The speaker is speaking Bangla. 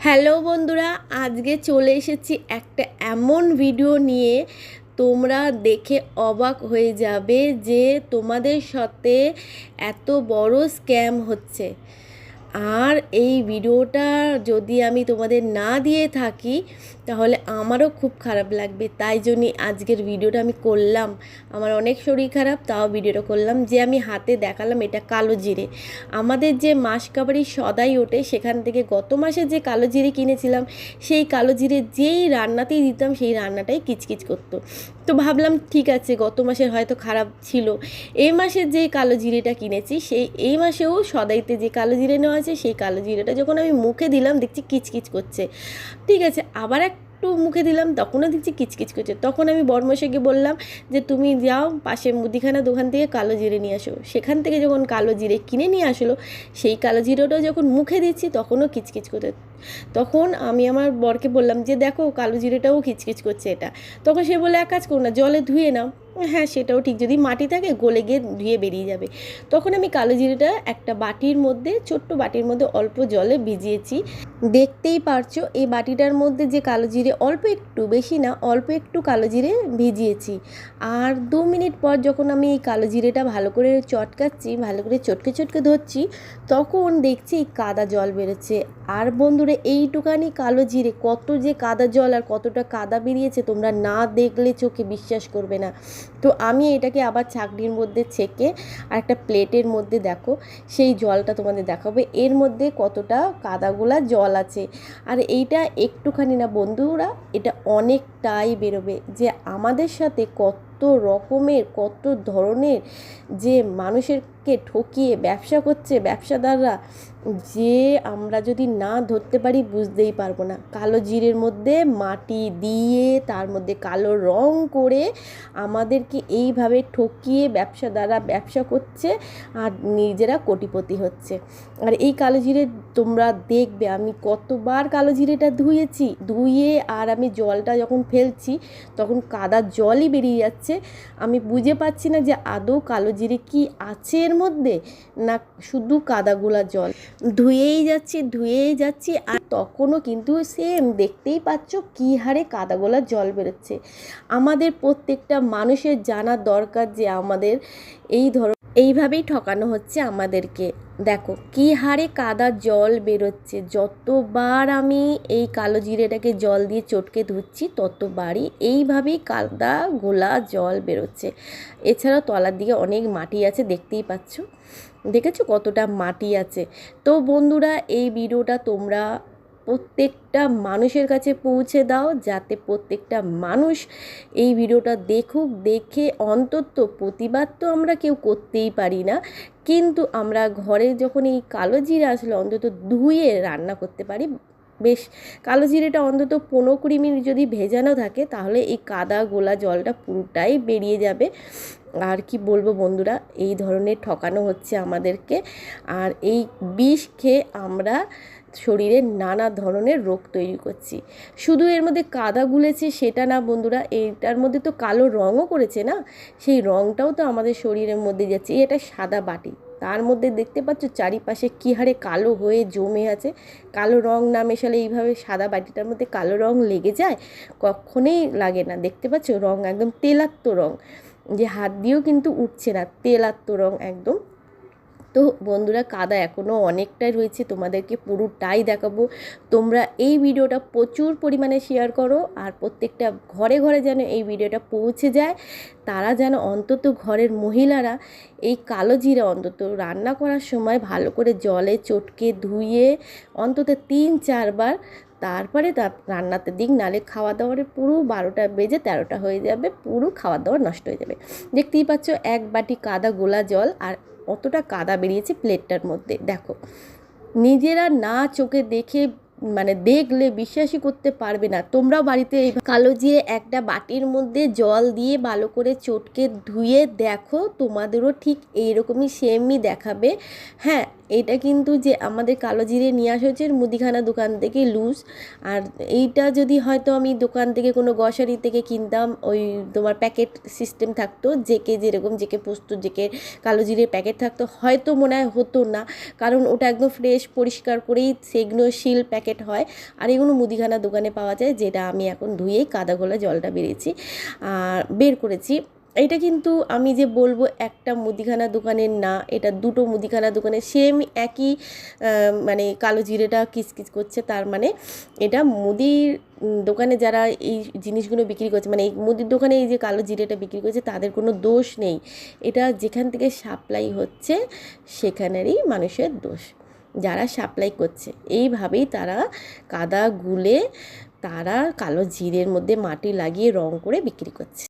হ্যালো বন্ধুরা, আজকে চলে এসেছি একটা এমন ভিডিও নিয়ে। তোমরা দেখে অবাক হয়ে যাবে যে তোমাদের সাথে এত বড় স্ক্যাম হচ্ছে। আর এই ভিডিওটা যদি আমি তোমাদের না দিয়ে থাকি, তাহলে আমারও খুব খারাপ লাগবে। তাই জন্যই আজকের ভিডিওটা আমি করলাম। আমার অনেক শরীর খারাপ, তাও ভিডিওটা করলাম। যে আমি হাতে দেখালাম এটা কালো জিরে। আমাদের যে মাস কাবারি সদাই ওঠে, সেখান থেকে গত মাসে যে কালো জিরে কিনেছিলাম, সেই কালো জিরে যেই রান্নাতেই দিতাম, সেই রান্নাটাই কিচকিচ করতো। তো ভাবলাম, ঠিক আছে, গত মাসের হয়তো খারাপ ছিল। এই মাসের যে কালো জিরেটা কিনেছি, সেই এই মাসেও সদাইতে যে কালো জিরে নেওয়া আছে, সেই কালো জিরেটা যখন আমি মুখে দিলাম, দেখছি কিচকিচ করছে। ঠিক আছে, আবার এক একটু মুখে দিলাম, তখনও দেখছি কিচকিচ করছে। তখন আমি বর্মশাকে বললাম যে, তুমি যাও পাশে মুদিখানা দোকান থেকে কালো জিরে নিয়ে আসো। সেখান থেকে যখন কালো জিরে কিনে নিয়ে আসলো, সেই কালো জিরেটা যখন মুখে দিচ্ছি, তখনও কিচকিচ করতে তখন আমি আমার বরকে বললাম যে, দেখো, কালো জিরেটাও কিচকিচ করছে এটা। তখন সে বলে এক কাজ করো না, জলে ধুয়ে নাও। হ্যাঁ সেটাও ঠিক, যদি মাটি থাকে, গলে গিয়ে ধুয়ে বেরিয়ে যাবে। তখন আমি কালো জিরেটা একটা বাটির মধ্যে, ছোট্ট বাটির মধ্যে অল্প জলে ভিজিয়েছি। দেখতেই পারছ, এই বাটিটার মধ্যে যে কালো জিরে অল্প একটু বেশি না, অল্প একটু কালো জিরে ভিজিয়েছি। আর দু মিনিট পর যখন আমি এই কালো জিরেটা ভালো করে চটকাচ্ছি, ভালো করে চটকে চটকে ধরছি, তখন দেখছি কাদা জল বেরোচ্ছে। আর বন্ধুরা এইটুকানি কালো জিরে, কত যে কাদা জল আর কতটা কাদা বেরিয়েছে তোমরা না দেখলে চোখে বিশ্বাস করবে না। তো আমি এটাকে আবার ছাকনির মধ্যে ছেঁকে আর একটা প্লেটের মধ্যে দেখো, সেই জলটা তোমাদের দেখাবে। এর মধ্যে কতটা কাদাগোলা জল আছে। আর এইটা একটুখানি না বন্ধুরা, এটা অনেকটাই বেরোবে যে আমাদের সাথে কত রকমের, কত ধরনের যে মানুষেরকে ঠকিয়ে ব্যবসা করছে ব্যবসাদাররা, যে আমরা যদি না ধরতে পারি বুঝতেই পারব না। কালো জিরের মধ্যে মাটি দিয়ে, তার মধ্যে কালো রং করে আমাদেরকে এইভাবে ঠকিয়ে ব্যবসাদাররা ব্যবসা করছে আর নিজেরা কোটিপতি হচ্ছে। আর এই কালো জিরে তোমরা দেখবে, আমি কতবার কালো জিরেটা ধুয়েছি, ধুয়ে আর আমি জলটা যখন ফেলছি, তখন কাদা জলই বেরিয়ে যাচ্ছে। আমি বুঝে পাচ্ছি না যে আদৌ কালো জিরে কি আছে এর মধ্যে না শুধু কাদাগুলা জল। ধুয়েই যাচ্ছি ধুয়েই যাচ্ছি আর তখনও কিন্তু সেম দেখতেই পাচ্ছ কী হারে কাদাগোলা জল বেরোচ্ছে। আমাদের প্রত্যেকটা মানুষের জানা দরকার যে আমাদের এই ধর এইভাবেই ঠকানো হচ্ছে আমাদেরকে। দেখো, কি হারে কাদা জল বেরোচ্ছে। যতবার আমি এই কালো জিরেটাকে জল দিয়ে চটকে ধুচ্ছি, ততবারই এইভাবেই কাদা গোলা জল বেরোচ্ছে। এছাড়া তলার দিকে অনেক মাটি আছে, দেখতেই পাচ্ছ। দেখেছ কতটা মাটি আছে? তো বন্ধুরা, এই ভিডিওটা তোমরা প্রত্যেকটা মানুষের কাছে পৌঁছে দাও যাতে প্রত্যেকটা মানুষ এই ভিডিওটা দেখুক, দেখে অন্তত প্রতিবাদ তো আমরা কেউ করতেই পারি না। কিন্তু আমরা ঘরে যখন এই কালো জিরে আসলে অন্তত ধুয়ে রান্না করতে পারি, বেশ কালো জিরেটা অন্তত পনেরো কুড়ি মিনিট যদি ভেজানো থাকে তাহলে এই কাদা গোলা জলটা পুরোটাই বেরিয়ে যাবে। আর কি বলব বন্ধুরা, এই ধরনের ঠকানো হচ্ছে আমাদেরকে। আর এই বিষ খেয়ে আমরা শরীরে নানা ধরনের রোগ তৈরি করছি। শুধু এর মধ্যে কাদা গুলেছে, সেটা না বন্ধুরা, এইটার মধ্যে তো কালো রঙও করেছে না? সেই রঙটাও তো আমাদের শরীরের মধ্যে যাচ্ছে, এটা সাদা বাটি। তার মধ্যে দেখতে পাচ্ছ চারিপাশে কী হারে কালো হয়ে জমে আছে। কালো রং না মেশালে এইভাবে সাদা বাটিটার মধ্যে কালো রং লেগে যায়? কখনোই লাগে না। দেখতে পাচ্ছ রং একদম তেলাত্ম রং। যে হাত দিয়েও কিন্তু উঠছে না তেলাত্ম রং একদম তো বন্ধুরা কাদা এখনও অনেকটাই রয়েছে, তোমাদেরকে পুরোটাই দেখাবো। তোমরা এই ভিডিওটা প্রচুর পরিমাণে শেয়ার করো আর প্রত্যেকটা ঘরে ঘরে যেন এই ভিডিওটা পৌঁছে যায়, তারা যেন অন্তত ঘরের মহিলারা এই কালো জিরে অন্তত রান্না করার সময় ভালো করে জলে চটকে ধুয়ে অন্তত তিন চারবার তারপরে তা রান্নাতে দিক, নালে খাওয়া দাওয়ারে পুরো বারোটা বেজে তেরোটা হয়ে যাবে, পুরো খাওয়া দাওয়া নষ্ট হয়ে যাবে। দেখতেই পাচ্ছ এক বাটি কাদা গোলা জল আর অতটা কাদা বেরিয়েছে প্লেটটার মধ্যে। দেখো, নিজেরা না চোখে দেখে মানে দেখলে বিশ্বাসই করতে পারবে না। তোমরাও বাড়িতে এই কালো জিরে একটা বাটির মধ্যে জল দিয়ে ভালো করে চটকে ধুয়ে দেখো, তোমাদেরও ঠিক এইরকমই সেমই দেখাবে। হ্যাঁ এটা কিন্তু যে আমাদের কালো জিরে নিয়ে আসা হচ্ছে মুদিখানা দোকান থেকে লুজ। আর এইটা যদি হয়তো আমি দোকান থেকে কোনো গ্রসারি থেকে কিনতাম, ওই তোমার প্যাকেট সিস্টেম থাকতো জেকে যেরকম জেকে পোস্ত জেকে কালো জিরের প্যাকেট থাকতো, হয়তো মনে হয় হতো না। কারণ ওটা একদম ফ্রেশ পরিষ্কার করেই সেগুলো শিল প্যাকেট হয়। আর এগুলো মুদিখানা দোকানে পাওয়া যায়, যেটা আমি এখন ধুয়েই কাদা গোলা জলটা বেরিয়েছি আর বের করেছি। এটা কিন্তু আমি যে বলব একটা মুদিখানা দোকানের না, এটা দুটো মুদিখানা দোকানের সেম একই মানে কালো জিরেটা কিচকিচ করছে, তার মানে এটা মুদির দোকানে যারা এই জিনিসগুলো বিক্রি করছে মানে এই মুদির দোকানে এই যে কালো জিরেটা বিক্রি করছে, তাদের কোনো দোষ নেই। এটা যেখান থেকে সাপ্লাই হচ্ছে, সেখানেরই মানুষের দোষ। যারা সাপ্লাই করছে, এইভাবেই তারা কাদা গুলে তারা কালো জিরের মধ্যে মাটি লাগিয়ে রং করে বিক্রি করছে।